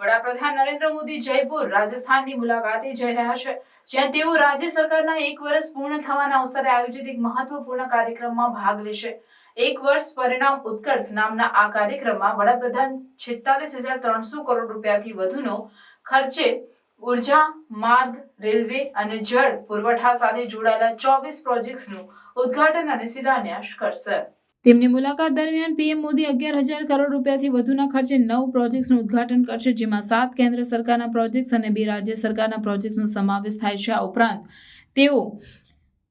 વડાપ્રધાન નરેન્દ્ર મોદી જયપુર, રાજસ્થાનની મુલાકાતે જઈ રહ્યા છે. જ્યાં તેઓ રાજ્ય સરકારના એક વર્ષ પૂર્ણ થવાના અવસરે આયોજિત એક મહત્વપૂર્ણ કાર્યક્રમમાં ભાગ લેશે. એક વર્ષ પરિણામ ઉત્કર્ષ નામના આ કાર્યક્રમમાં વડાપ્રધાન છેતાલીસ હજાર ત્રણસો કરોડ રૂપિયાથી વધુનો ખર્ચે ઊર્જા, માર્ગ, રેલવે અને જળ પુરવઠા સાથે જોડાયેલા ચોવીસ પ્રોજેક્ટ્સનું ઉદ્ઘાટન અને શિલાન્યાસ કરશે. તેમની મુલાકાત દરમિયાન પીએમ મોદી અગિયાર હજાર કરોડ રૂપિયાથી વધુના ખર્ચે નવ પ્રોજેક્ટ્સનું ઉદ્ઘાટન કરશે, જેમાં સાત કેન્દ્ર સરકારના પ્રોજેક્ટ્સ અને બે રાજ્ય સરકારના પ્રોજેક્ટ્સનો સમાવેશ થાય છે આ ઉપરાંત તેઓ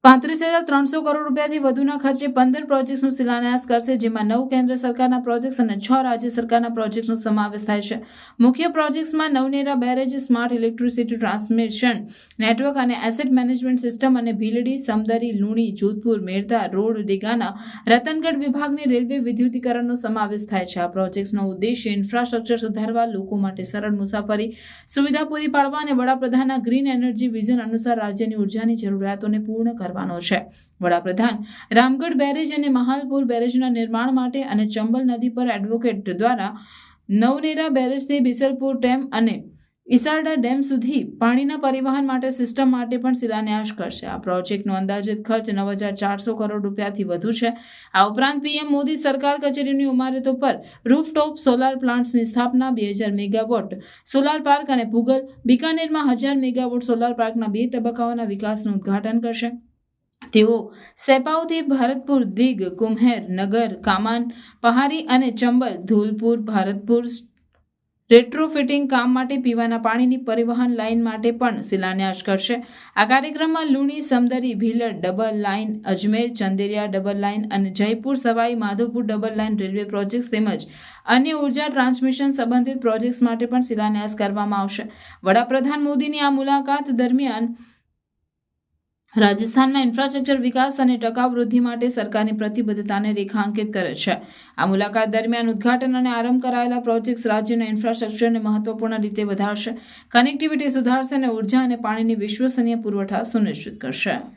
પાંત્રીસ હજાર ત્રણસો કરોડ રૂપિયાથી વધુના ખર્ચે પંદર પ્રોજેક્ટ્સનું શિલાન્યાસ કરશે, જેમાં નવ કેન્દ્ર સરકારના પ્રોજેક્ટ્સ અને છ રાજ્ય સરકારના પ્રોજેક્ટ્સનો સમાવેશ થાય છે. મુખ્ય પ્રોજેક્ટ્સમાં Navnera barrage, smart electricity transmission network અને એસેટ મેનેજમેન્ટ સિસ્ટમ અને ભીલડી, સમદરી, લુણી, જોધપુર, મેરધા, રોડ, ડેગાના રતનગઢ વિભાગની રેલવે વિદ્યુતીકરણનો સમાવેશ થાય છે. આ પ્રોજેક્ટ્સનો ઉદ્દેશ્ય ઇન્ફ્રાસ્ટ્રક્ચર સુધારવા, લોકો માટે સરળ મુસાફરી, સુવિધા પૂરી પાડવા અને વડાપ્રધાનના ગ્રીન એનર્જી વિઝન અનુસાર રાજ્યની ઉર્જાની જરૂરિયાતોને પૂર્ણ કરવાનો છે. વડાપ્રધાન, રામગઢ બેરેજ અને મહાલપુર બેરેજના નિર્માણ માટે અને ચંબલ નદી પર એડવોકેટ દ્વારા નવનેરા બેરેજથી બિસલપુર ડેમ અને ઇસારડા ડેમ સુધી પાણીના પરિવહન માટે સિસ્ટમ માટે પણ શિલાન્યાસ કરશે. આ પ્રોજેક્ટનો અંદાજિત ખર્ચ નવ હજાર ચારસો કરોડ રૂપિયાથી વધુ છે. આ ઉપરાંત પીએમ મોદી સરકાર કચેરીની ઇમારતો પર રૂફટોપ સોલાર પ્લાન્ટ્સની સ્થાપના, બે હજાર મેગાવોટ સોલાર પાર્ક અને ભૂગલ બિકાનેરમાં હજાર મેગાવોટ સોલાર પાર્કના બે તબક્કાઓના વિકાસનું ઉદ્ઘાટન કરશે. તેઓ સેપાઉથી ભરતપુર, દિગ, કુમ્હેર, નગર, કામાન પહારી અને ચંબલ, ધૂલપુર, ભારતપુર રેટ્રોફિટિંગ કામ માટે પીવાના પાણીની પરિવહન લાઇન માટે પણ શિલાન્યાસ કરશે. આ કાર્યક્રમમાં Luni, Samdari Bhilar double line, Ajmer, Chanderia double line અને Jaipur, Sawai Madhopur double line railway projects તેમજ અન્ય ઊર્જા ટ્રાન્સમિશન સંબંધિત પ્રોજેક્ટ્સ માટે પણ શિલાન્યાસ કરવામાં આવશે. વડાપ્રધાન મોદીની આ મુલાકાત દરમિયાન રાજસ્થાનમાં ઇન્ફ્રાસ્ટ્રક્ચર વિકાસ અને ટકાઉ વૃદ્ધિ માટે સરકારની પ્રતિબદ્ધતાને રેખાંકિત કરે છે. આ મુલાકાત દરમિયાન ઉદ્ઘાટન અને આરંભ કરાયેલા પ્રોજેક્ટ્સ રાજ્યના ઇન્ફ્રાસ્ટ્રક્ચરને મહત્વપૂર્ણ રીતે વધારશે, કનેક્ટિવિટી સુધારશે અને ઊર્જા અને પાણીની વિશ્વસનીય પુરવઠા સુનિશ્ચિત કરશે.